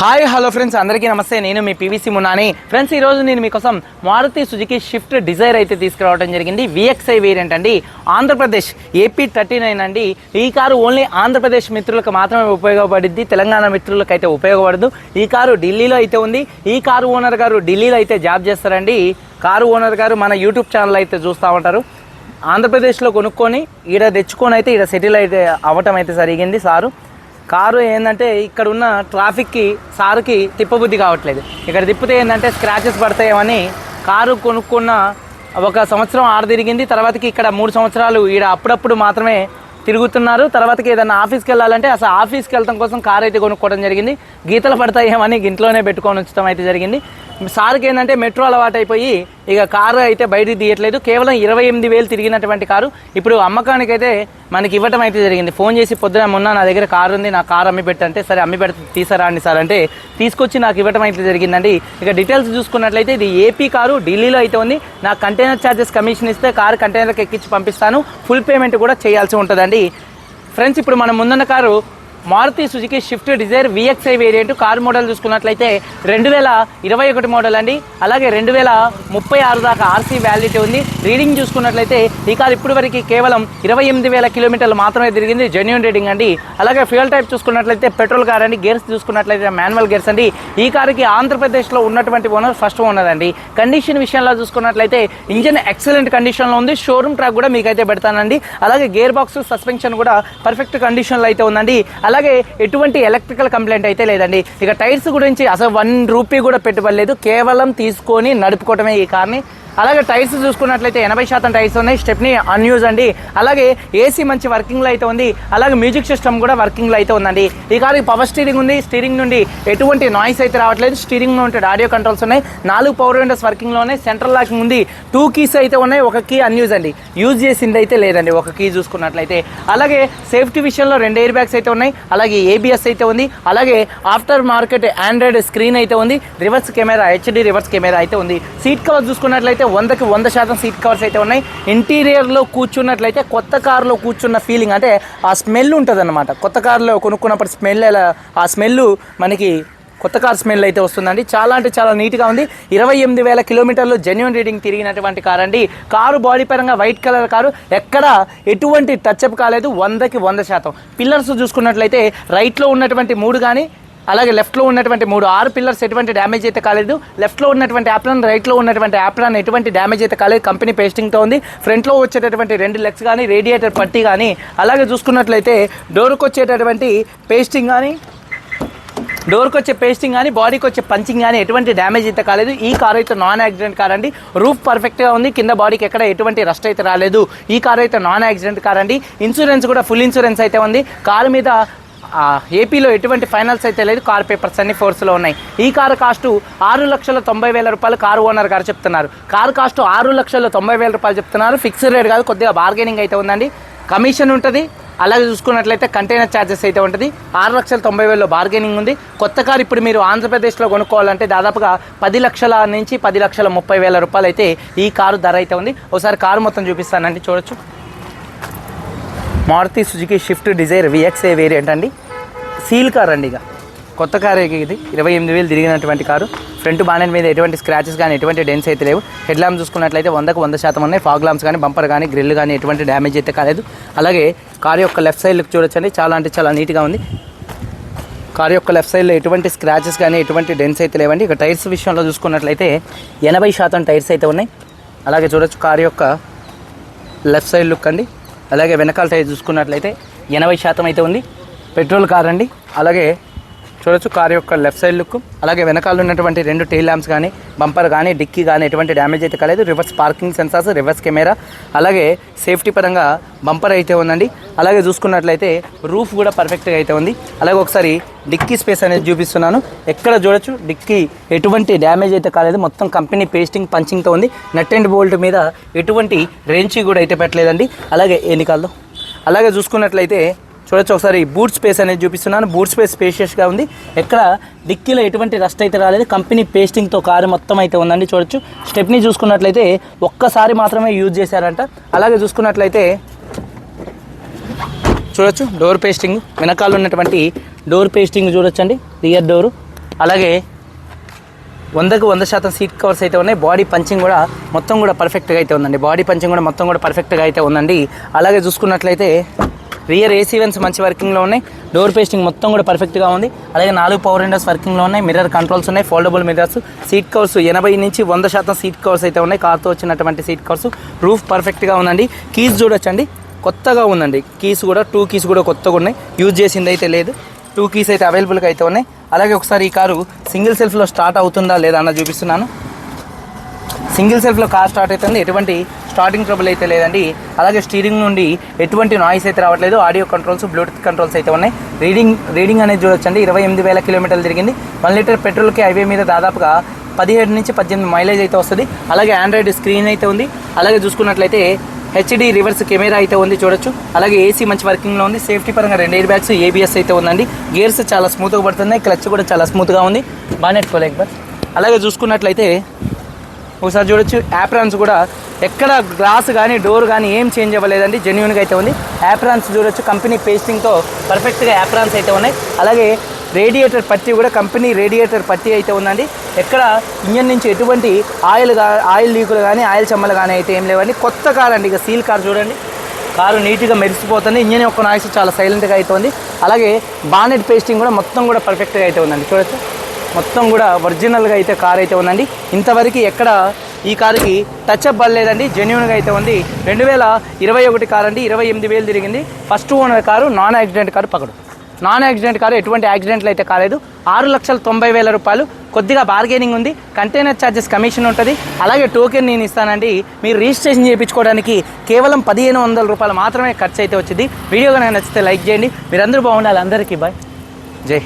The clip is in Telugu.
హాయ్ హలో ఫ్రెండ్స్ అందరికీ నమస్తే. నేను మీ పీవీసీ మున్నాని. ఫ్రెండ్స్ ఈరోజు నేను మీకోసం మారుతి సుజుకి షిఫ్ట్ డిజైర్ అయితే తీసుకురావడం జరిగింది. విఎక్స్ఐ వేరియంట్ అండి. ఆంధ్రప్రదేశ్ ఏపీ థర్టీ నైన్ అండి. ఈ కారు ఓన్లీ ఆంధ్రప్రదేశ్ మిత్రులకు మాత్రమే ఉపయోగపడింది తెలంగాణ మిత్రులకు అయితే ఉపయోగపడదు. ఈ కారు ఢిల్లీలో అయితే ఉంది. ఈ కారు ఓనర్ గారు ఢిల్లీలో అయితే జాబ్ చేస్తారండి. కారు ఓనర్ గారు మన యూట్యూబ్ ఛానల్ అయితే చూస్తూ ఉంటారు. ఆంధ్రప్రదేశ్లో కొనుక్కొని ఈడ తెచ్చుకొని అయితే ఈడ సెటిల్ అయితే అవ్వటం అయితే జరిగింది సారు. కారు ఏంటంటే ఇక్కడ ఉన్న ట్రాఫిక్కి సారుకి తిప్పబుద్ధి కావట్లేదు. ఇక్కడ తిప్పితే ఏంటంటే స్క్రాచెస్ పడతాయేమని కారు కొనుక్కున్న ఒక సంవత్సరం ఆడ తిరిగింది తర్వాతకి ఇక్కడ మూడు సంవత్సరాలు ఈడ అప్పుడప్పుడు మాత్రమే తిరుగుతున్నారు. తర్వాతకి ఏదైనా ఆఫీస్కి వెళ్ళాలంటే అసలు ఆఫీస్కి వెళ్ళడం కోసం కారు అయితే కొనుక్కోవడం జరిగింది. గీతలు పడతాయేమని ఇంట్లోనే పెట్టుకొని ఉంచడం అయితే జరిగింది. సార్కి ఏంటంటే మెట్రో అలవాటు అయిపోయి ఇక కారు అయితే బయటికి తీయట్లేదు. కేవలం ఇరవై ఎనిమిది వేలు తిరిగినటువంటి కారు. ఇప్పుడు అమ్మకానికి అయితే మనకి ఇవ్వటం అయితే జరిగింది. ఫోన్ చేసి పొద్దున మొన్న నా దగ్గర కారు ఉంది నా కారు అమ్మి పెట్టంటే సరే అమ్మి పెడితే తీసారా అండి సార్ అంటే తీసుకొచ్చి నాకు ఇవ్వటం అయితే జరిగిందండి. ఇక డీటెయిల్స్ చూసుకున్నట్లయితే ఇది ఏపీ కారు ఢిల్లీలో అయితే ఉంది. నా కంటైనర్ ఛార్జెస్ కమిషన్ ఇస్తే కారు కంటైనర్కి ఎక్కించి పంపిస్తాను. ఫుల్ పేమెంట్ కూడా చేయాల్సి ఉంటుందండి. ఫ్రెండ్స్ ఇప్పుడు మనం ముందున్న car Maruti Suzuki Swift Dzire VXI variant car model చూసుకున్నట్లయితే రెండు వేల ఇరవై ఒకటి మోడల్ అండి. అలాగే రెండు వేల ముప్పై ఆరు దాకా ఆర్సీ వ్యాలిడిటీ ఉంది. రీడింగ్ చూసుకున్నట్లయితే ఈ కార్ ఇప్పటి వరకు కేవలం ఇరవై ఎనిమిది వేల కిలోమీటర్లు మాత్రమే తిరిగింది. జెన్యున్ రీడింగ్ అండి. అలాగే ఫ్యూయల్ టైప్ చూసుకున్నట్లయితే పెట్రోల్ కార్ అండి. గేర్స్ చూసుకున్నట్లయితే మాన్యువల్ గేర్స్ అండి. ఈ కారుకి ఆంధ్రప్రదేశ్లో ఉన్నటువంటి ఓనర్ ఫస్ట్ ఓనర్ అండి. కండిషన్ విషయంలో చూసుకున్నట్లయితే ఇంజిన్ ఎక్సలెంట్ కండిషన్లో ఉంది. షోరూమ్ ట్రాక్ కూడా మీకైతే పెడతానండి. అలాగే గేర్ బాక్స్ సస్పెన్షన్ కూడా పర్ఫెక్ట్ కండిషన్లో అయితే ఉందండి. అలాగే ఎటువంటి ఎలక్ట్రికల్ కంప్లైంట్ అయితే లేదండి. ఇక టైర్స్ గురించి అసలు వన్ రూపీ కూడా పెట్టుబడలేదు కేవలం తీసుకొని నడుపుకోవటమే ఈ కార్ని అలాగే టైర్స్ చూసుకున్నట్లయితే ఎనభై శాతం టైర్స్ ఉన్నాయి. స్టెప్ని అన్యూజ్ అండి. అలాగే ఏసీ మంచి వర్కింగ్లో అయితే ఉంది. అలాగే మ్యూజిక్ సిస్టమ్ కూడా వర్కింగ్లో అయితే ఉందండి. ఈ కారు పవర్ స్టీరింగ్ ఉంది. స్టీరింగ్ నుండి ఎటువంటి నాయిస్ అయితే రావట్లేదు. స్టీరింగ్ ఉంటే ఆడియో కంట్రోల్స్ ఉన్నాయి. నాలుగు పవర్ విండోస్ వర్కింగ్లో ఉన్నాయి. సెంట్రల్ లాకింగ్ ఉంది. టూ కీస్ అయితే ఉన్నాయి. ఒక కీ అన్యూజ్ అండి. యూజ్ చేసింది అయితే లేదండి. ఒక కీ చూసుకున్నట్లయితే. అలాగే సేఫ్టీ విషయంలో రెండు ఎయిర్ బ్యాగ్స్ అయితే ఉన్నాయి. అలాగే ఏబిఎస్ అయితే ఉంది. అలాగే ఆఫ్టర్ మార్కెట్ ఆండ్రాయిడ్ స్క్రీన్ అయితే ఉంది. Reverse camera HD reverse camera అయితే ఉంది. సీట్ కవర్ చూసుకున్నట్లయితే వందకి వంద శాతం సీట్ కవర్స్ అయితే ఉన్నాయి. ఇంటీరియర్లో కూర్చున్నట్లయితే కొత్త కారులో కూర్చున్న ఫీలింగ్ అంటే ఆ స్మెల్ ఉంటుందన్నమాట. కొత్త కారులో కొనుక్కున్నప్పుడు స్మెల్ ఎలా ఆ స్మెల్ మనకి కొత్త కార్ స్మెల్ అయితే వస్తుందండి. చాలా అంటే చాలా నీట్గా ఉంది. ఇరవై ఎనిమిది వేల కిలోమీటర్లు జెన్యున్ రీడింగ్ తిరిగినటువంటి కార్ అండి. కారు బాడీ పరంగా వైట్ కలర్ కారు. ఎక్కడ ఎటువంటి టచ్అప్ కాలేదు. వందకి వంద శాతం. పిల్లర్స్ చూసుకున్నట్లయితే రైట్లో ఉన్నటువంటి మూడు కానీ అలాగే లెఫ్ట్లో ఉన్నటువంటి మూడు ఆరు పిల్లర్స్ ఎటువంటి డ్యామేజ్ అయితే కాలేదు. లెఫ్ట్లో ఉన్నటువంటి యాప్లాన్ రైట్లో ఉన్నటువంటి యాప్లాన్ ఎటువంటి డ్యామేజ్ అయితే కాలేదు. కంపెనీ పేస్టింగ్తో ఉంది. ఫ్రంట్లో వచ్చేటటువంటి రెండు లెగ్స్ కానీ రేడియేటర్ పట్టి కానీ అలాగే చూసుకున్నట్లయితే డోర్కి వచ్చేటటువంటి పేస్టింగ్ కానీ డోర్కి వచ్చే పేస్టింగ్ కానీ బాడీకి వచ్చే పంచింగ్ కానీ ఎటువంటి డ్యామేజ్ అయితే కాలేదు. ఈ కార్ అయితే నాన్ యాక్సిడెంట్ కార్ అండి రూఫ్ పర్ఫెక్ట్గా ఉంది. కింద బాడీకి ఎక్కడ ఎటువంటి రస్ట్ అయితే రాలేదు. ఈ కార్ అయితే నాన్ యాక్సిడెంట్ కార్ అండి. ఇన్సూరెన్స్ కూడా ఫుల్ ఇన్సూరెన్స్ అయితే ఉంది. కారు మీద ఏపీలో ఎటువంటి ఫైనల్స్ అయితే లేదు. కార్ పేపర్స్ అన్ని ఫోర్స్లో ఉన్నాయి. ఈ కారు కాస్ట్ ఆరు లక్షల తొంభై వేల రూపాయలు కారు ఓనర్ గారు చెప్తున్నారు. కారు కాస్ట్ ఆరు లక్షల తొంభై వేల రూపాయలు చెప్తున్నారు. ఫిక్స్డ్ రేట్ కాదు కొద్దిగా బార్గెనింగ్ అయితే ఉందండి. కమిషన్ ఉంటుంది. అలాగే చూసుకున్నట్లయితే కంటైనర్ ఛార్జెస్ అయితే ఉంటుంది. ఆరు లక్షల తొంభై వేలలో బార్గెనింగ్ ఉంది. కొత్త కారు ఇప్పుడు మీరు ఆంధ్రప్రదేశ్లో కొనుక్కోవాలంటే దాదాపుగా పది లక్షల నుంచి పది లక్షల ముప్పై వేల రూపాయలు అయితే ఈ కారు ధర అయితే ఉంది. ఒకసారి కారు మొత్తం చూపిస్తానండి చూడొచ్చు. Maruti Suzuki Swift Dzire VXI variant అండి. సీల్ కార్ అండి ఇక. కొత్త కార్ ఇది. ఇరవై ఎనిమిది వేలు తిరిగినటువంటి కారు. ఫ్రంట్ బానెట్ మీద ఎటువంటి స్క్రాచెస్ కానీ ఎటువంటి డెన్స్ అయితే లేవు. హెడ్ ల్యాంప్ చూసుకున్నట్లయితే వందకు వంద శాతం ఉన్నాయి. ఫాగ్ ల్యాంప్స్ కానీ బంపర్ కానీ గ్రిల్ కానీ ఎటువంటి డ్యామేజ్ అయితే కాలేదు. అలాగే కార్ యొక్క లెఫ్ట్ సైడ్ లుక్ చూడొచ్చండి. చాలా అంటే చాలా నీట్గా ఉంది. కార్ యొక్క లెఫ్ట్ సైడ్లో ఎటువంటి స్క్రాచెస్ కానీ ఎటువంటి డెన్స్ అయితే లేవండి. ఇక టైర్స్ విషయంలో చూసుకున్నట్లయితే ఎనభై శాతం టైర్స్ అయితే ఉన్నాయి. అలాగే చూడొచ్చు కార్ యొక్క లెఫ్ట్ సైడ్ లుక్ అండి. అలాగే వెనకాల టైర్ చూసుకున్నట్లయితే ఎనభై శాతం అయితే ఉంది. పెట్రోల్ కార్ అండి. అలాగే చూడొచ్చు కార్ యొక్క లెఫ్ట్ సైడ్ లుక్. అలాగే వెనకాల ఉన్నటువంటి రెండు టైల్ ల్యాంప్స్ కానీ బంపర్ కానీ డిక్కీ కానీ ఎటువంటి డ్యామేజ్ అయితే కాలేదు reverse parking sensors reverse camera అలాగే సేఫ్టీ పరంగా బంపర్ అయితే ఉందండి. అలాగే చూసుకున్నట్లయితే రూఫ్ కూడా పర్ఫెక్ట్గా అయితే ఉంది. అలాగే ఒకసారి డిక్కీ స్పేస్ అనేది చూపిస్తున్నాను. ఎక్కడ చూడొచ్చు డిక్కీ ఎటువంటి డ్యామేజ్ అయితే కాలేదు. మొత్తం కంపెనీ పేస్టింగ్ పంచింగ్తో ఉంది. నెట్ అండ్ బోల్ట్ మీద ఎటువంటి రేంచి కూడా అయితే పెట్టలేదండి. అలాగే ఎన్నికల్లో అలాగే చూసుకున్నట్లయితే చూడొచ్చు ఒకసారి బూట్ స్పేస్ అనేది చూపిస్తున్నాను. బూట్ స్పేస్ స్పేషియస్గా ఉంది. ఎక్కడ డిక్కీలో ఎటువంటి రస్ట్ అయితే రాలేదు. కంపెనీ పేస్టింగ్తో కారు మొత్తం అయితే ఉందండి. చూడొచ్చు. స్టెప్ని చూసుకున్నట్లయితే ఒక్కసారి మాత్రమే యూజ్ చేశారంట. అలాగే చూసుకున్నట్లయితే చూడొచ్చు. డోర్ పేస్టింగ్ వెనకాల ఉన్నటువంటి డోర్ పేస్టింగ్ చూడొచ్చండి. Rear door. అలాగే వందకు వంద శాతం సీట్ కవర్స్ అయితే ఉన్నాయి. బాడీ పంచింగ్ కూడా మొత్తం కూడా పర్ఫెక్ట్గా అయితే ఉందండి. బాడీ పంచింగ్ కూడా మొత్తం కూడా పర్ఫెక్ట్గా అయితే ఉందండి. అలాగే చూసుకున్నట్లయితే రియర్ ఏసీ వెన్స్ మంచి వర్కింగ్లో ఉన్నాయి. డోర్ పేస్టింగ్ మొత్తం కూడా పర్ఫెక్ట్గా ఉంది. అలాగే నాలుగు పవర్ విండోస్ వర్కింగ్లో ఉన్నాయి. మిర్రర్ కంట్రోల్స్ ఉన్నాయి. ఫోల్డబుల్ మిర్రర్స్ సీట్ కవర్స్ ఎనభై నుంచి వంద శాతం సీట్ కవర్స్ అయితే ఉన్నాయి. కార్తో వచ్చినటువంటి సీట్ కవర్స్ రూఫ్ పర్ఫెక్ట్గా ఉందండి. కీస్ చూడొచ్చండి. కొత్తగా ఉందండి. కీస్ కూడా టూ కీస్ కూడా కొత్తగా ఉన్నాయి. యూజ్ చేసింది అయితే లేదు. టూ కీస్ అయితే అవైలబుల్గా అయితే ఉన్నాయి. అలాగే ఒకసారి ఈ కారు సింగిల్ సెల్ఫ్లో స్టార్ట్ అవుతుందా లేదా అన్న చూపిస్తున్నాను. సింగిల్ సెల్ఫ్లో కార్ స్టార్ట్ అవుతుంది. ఎటువంటి స్టార్టింగ్ ట్రబుల్ అయితే లేదండి. అలాగే స్టీరింగ్ నుండి ఎటువంటి నాయిస్ అయితే రావట్లేదు. ఆడియో కంట్రోల్స్ బ్లూటూత్ కంట్రోల్స్ అయితే ఉన్నాయి. రీడింగ్ రీడింగ్ అనేది చూడొచ్చండి. ఇరవై ఎనిమిది వేల కిలోమీటర్లు తిరిగింది. వన్ లీటర్ పెట్రోల్కి హైవే మీద దాదాపుగా పదిహేడు నుంచి పద్దెనిమిది మైలేజ్ అయితే వస్తుంది. అలాగే ఆండ్రాయిడ్ స్క్రీన్ అయితే ఉంది. అలాగే చూసుకున్నట్లయితే హెచ్డి రివర్స్ కెమెరా అయితే ఉంది చూడొచ్చు. అలాగే ఏసీ మంచి వర్కింగ్లో ఉంది. సేఫ్టీ పరంగా రెండు ఎయిర్ బ్యాగ్స్ ఏబిఎస్ అయితే ఉందండి. గేర్స్ చాలా స్మూత్గా పడుతున్నాయి. క్లచ్ కూడా చాలా స్మూత్గా ఉంది. బాగానే ఎక్కువ అలాగే చూసుకున్నట్లయితే ఒకసారి చూడొచ్చు. యాప్రాన్స్ కూడా ఎక్కడ గ్లాస్ కానీ డోర్ కానీ ఏం చేంజ్ అవ్వలేదండి. జెన్యున్గా అయితే ఉంది. యాప్రాన్స్ చూడొచ్చు. కంపెనీ పేస్టింగ్తో పర్ఫెక్ట్గా యాప్రాన్స్ అయితే ఉన్నాయి. అలాగే రేడియేటర్ పట్టీ కూడా కంపెనీ రేడియేటర్ పట్టీ అయితే ఉందండి. ఎక్కడ ఇంజన్ నుంచి ఎటువంటి ఆయిల్ ఆయిల్ లీకులు కానీ ఆయిల్ చెమ్మలు కానీ అయితే ఏం లేవండి. కొత్త కార్ అండి. ఇక సీల్ కార్ చూడండి. కారు నీట్గా మెరిసిపోతుంది. ఇంజన్ యొక్క నాయిస్ చాలా సైలెంట్గా అవుతుంది అలాగే బానెట్ పేస్టింగ్ కూడా మొత్తం కూడా పర్ఫెక్ట్గా అయితే ఉందండి. చూడొచ్చు. మొత్తం కూడా ఒరిజినల్గా అయితే కార్ అయితే ఉందండి. ఇంతవరకు ఎక్కడ ఈ కారుకి టచ్ అప్ పడలేదండి జెన్యున్గా అయితే ఉంది. రెండు వేల ఇరవై ఒకటి కార్ అండి. ఇరవై ఎనిమిది వేలు తిరిగింది. First owner car non accident car పకడు. Non accident car ఎటువంటి యాక్సిడెంట్లు అయితే కాలేదు. ఆరు లక్షల తొంభై వేల రూపాయలు. కొద్దిగా బార్గెనింగ్ ఉంది. కంటైనర్ ఛార్జెస్ కమిషన్ ఉంటుంది. అలాగే టోకెన్ నేను ఇస్తానండి. మీరు రిజిస్ట్రేషన్ చేయించుకోవడానికి కేవలం పదిహేను వందల రూపాయలు మాత్రమే ఖర్చు అయితే వచ్చింది. వీడియో కనుక నచ్చితే లైక్ చేయండి. మీరందరూ బాగుండాలి. అందరికీ బాయ్. జై